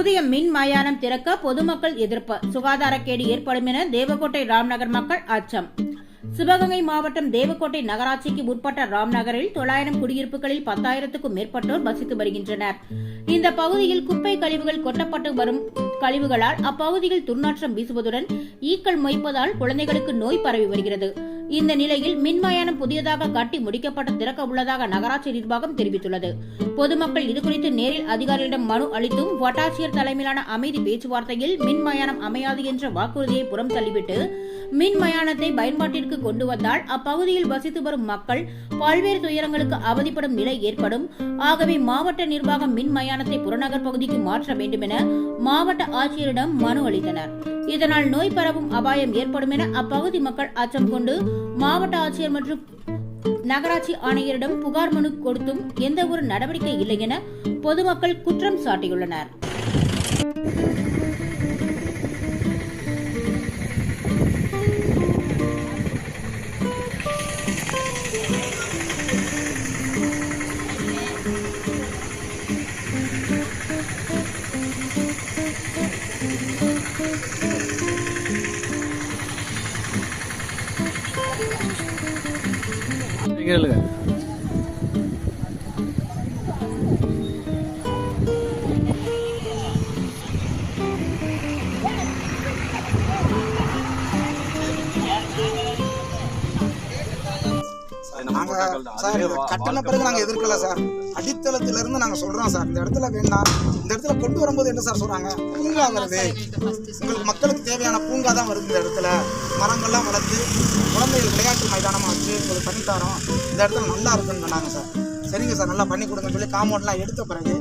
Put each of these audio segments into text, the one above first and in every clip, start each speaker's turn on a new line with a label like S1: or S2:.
S1: புதிய மின் மயானம் திறக்க பொதுமக்கள் எதிர்ப்பு. சுகாதாரக்கேடு ஏற்படும் என தேவக்கோட்டை ராம்நகர் மக்கள் அச்சம். சிவகங்கை மாவட்டம் தேவக்கோட்டை நகராட்சிக்கு உட்பட்ட ராம்நகரில் தொள்ளாயிரம் குடியிருப்புகளில் பத்தாயிரத்துக்கும் மேற்பட்டோர் வசித்து வருகின்றனர். இந்த பகுதியில் குப்பை கழிவுகள் கொட்டப்பட்டு வரும் கழிவுகளால் அப்பகுதியில் துர்நாற்றம் வீசுவதுடன் ஈக்கள் மொய்ப்பதால் குழந்தைகளுக்கு நோய் பரவி வருகிறது. இந்த நிலையில் மின்மயானம் புதியதாக கட்டி முடிக்கப்பட்டு திறக்க உள்ளதாக நகராட்சி நிர்வாகம் தெரிவித்துள்ளது. பொதுமக்கள் இதுகுறித்து நேரில் அதிகாரிகளிடம் மனு அளித்தும் வட்டாட்சியர் தலைமையிலான அமைதி பேச்சுவார்த்தையில் மின்மயானம் அமையாது என்ற வாக்குறுதியை புறம் தள்ளிவிட்டு மின்மயானத்தை பயன்பாட்டிற்கு கொண்டு வந்தால் அப்பகுதியில் வசித்து வரும் மக்கள் பல்வேறு துயரங்களுக்கு அவதிப்படும் நிலை ஏற்படும். ஆகவே மாவட்ட நிர்வாகம் மின்மயானத்தை புறநகர் பகுதிக்கு மாற்ற வேண்டும் என மாவட்ட ஆட்சியரிடம் மனு அளித்தனர். இதனால் நோய் பரவும் அபாயம் ஏற்படும் என அப்பகுதி மக்கள் அச்சம் கொண்டு மாவட்ட ஆட்சியர் மற்றும் நகராட்சி ஆணையரிடம் புகார் மனு கொடுத்தும் எந்த ஒரு நடவடிக்கை இல்லை என பொதுமக்கள் குற்றம் சாட்டியுள்ளனர்.
S2: গেল।
S3: நாங்க சார் இதை கட்டின பிறகு நாங்க எதிர்க்கல சார். அடித்தளத்துல இருந்து நாங்க சொல்றோம் சார். இந்த இடத்துல வேண்டாம் இந்த இடத்துல கொண்டு வரும்போது என்ன சார் சொல்றாங்க? பூங்கா வருது உங்களுக்கு மக்களுக்கு தேவையான பூங்கா தான் வருது இந்த இடத்துல. மரங்கள்லாம் வளர்த்து குழந்தைகள் விளையாட்டு மைதானமா வச்சு ஒரு பண்ணி தரோம் இந்த இடத்துல நல்லா இருக்குன்னு சொன்னாங்க சார். சரிங்க சார் நல்லா பண்ணி கொடுங்கன்னு சொல்லி காம்பவுண்ட்லாம் எடுத்த பிறகு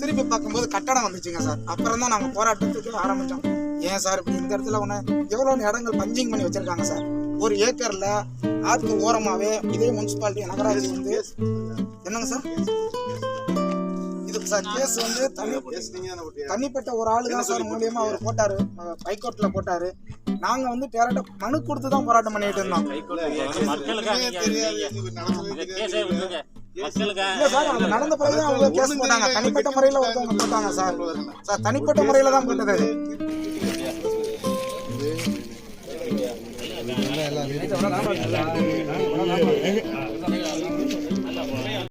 S3: திருப்பி பார்க்கும்போது கட்டடம் வந்துச்சுங்க சார். அப்புறம் தான் நாங்கள் போராட்டத்துக்கு ஆரம்பித்தோம் ஏன் சார் இப்படி இந்த இடத்துல ஒன்று எவ்வளோ இடங்கள் பஞ்சிங் பண்ணி வச்சிருக்காங்க சார்? ஒரு ஏக்கர்ல ஆத்து ஓரமாவே இதே முனிசிபாலிட்டி நகராட்சி வந்து என்னங்க சார்? இது சார் கேஸ் வந்து தனி தனிப்பட்ட ஒரு ஆளு தான் சார் மூலியமா அவர் போட்டாரு. ஹைகோர்ட்ல போட்டாரு. நாங்க வந்து டேரக்டா மனு கொடுத்து தான் போராட்டம் பண்ணிட்டு இருந்தோம். இல்ல சார் அது நடந்த பிறகு தான் அவங்க கேஸ் போட்டாங்க. தனிப்பட்ட முறையில ஒருத்தவங்க போட்டாங்க சார். சார் தனிப்பட்ட முறையில தான் போட்டது. la